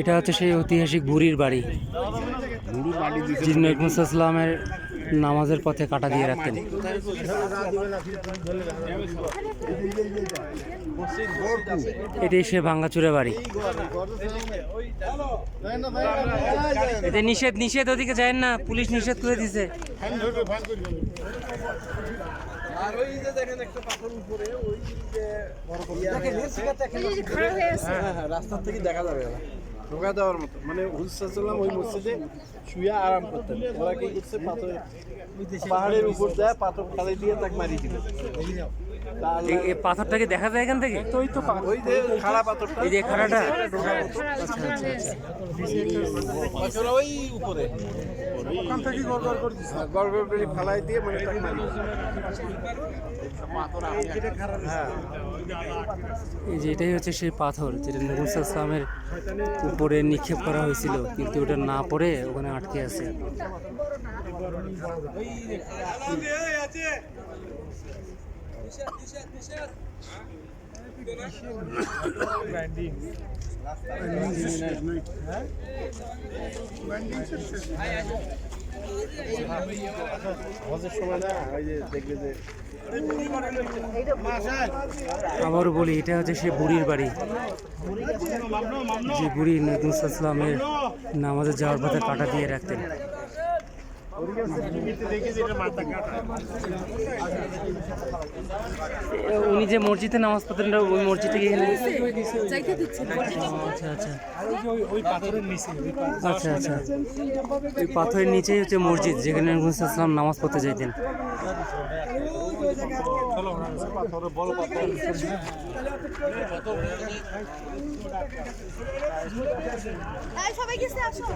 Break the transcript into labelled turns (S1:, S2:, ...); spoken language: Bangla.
S1: এটা হচ্ছে সেই ঐতিহাসিক বুড়ির বাড়ি। ইসলামের নামাজের পথে কাটা দিয়ে রাখতেন। এটাই সে ভাঙ্গাচুরে বাড়ি। এতে নিষেধ নিষেধ ওদিকে যায় না, পুলিশ নিষেধ করে দিছে।
S2: আর ওই যে দেখেন একটা পাথর উপরে ওই যে হ্যাঁ হ্যাঁ রাস্তার থেকে দেখা যাবে ঢোকা দেওয়ার মতো। মানে হুলসাল্লাম ওই মসজিদে শুয়ে আরাম করতেন। ওরা কি করছে? পাথর পাহাড়ের উপর দেয় পাথর খালি দিয়ে তাকে মারিয়ে দিল
S1: এই- পাথরটাকে দেখা যায় এখান থেকে?
S2: ওই তো ওই যে খাড়া পাথরটা।
S1: এই যে খাড়াটা?
S2: ওই উপরে। ওখান থেকে গড় গড় করে দিছে। ফালাই দিয়ে মানে হ্যাঁ
S1: এই যে এটাই হচ্ছে সেই পাথর যেটা নবী ইসলামের উপরে নিক্ষেপ করা হয়েছিল কিন্তু ওটা না পড়ে ওখানে আটকে আছে। আবারও বলি, এটা হচ্ছে সে বুড়ির বাড়ি। যে বুড়ি নবী ইসলামের নামাজে যাওয়ার পথে কাটা দিয়ে রাখতেন। উনি যে মসজিদে নামাজ পড়তেন ওই মসজিদ এখানে আচ্ছা আচ্ছা। আচ্ছা আচ্ছা। ওই পাথরের নিচেই হচ্ছে মসজিদ, যেখানে ইসলাম নামাজ পড়তে যাইতেন।
S3: সবাই গেছে, আসো।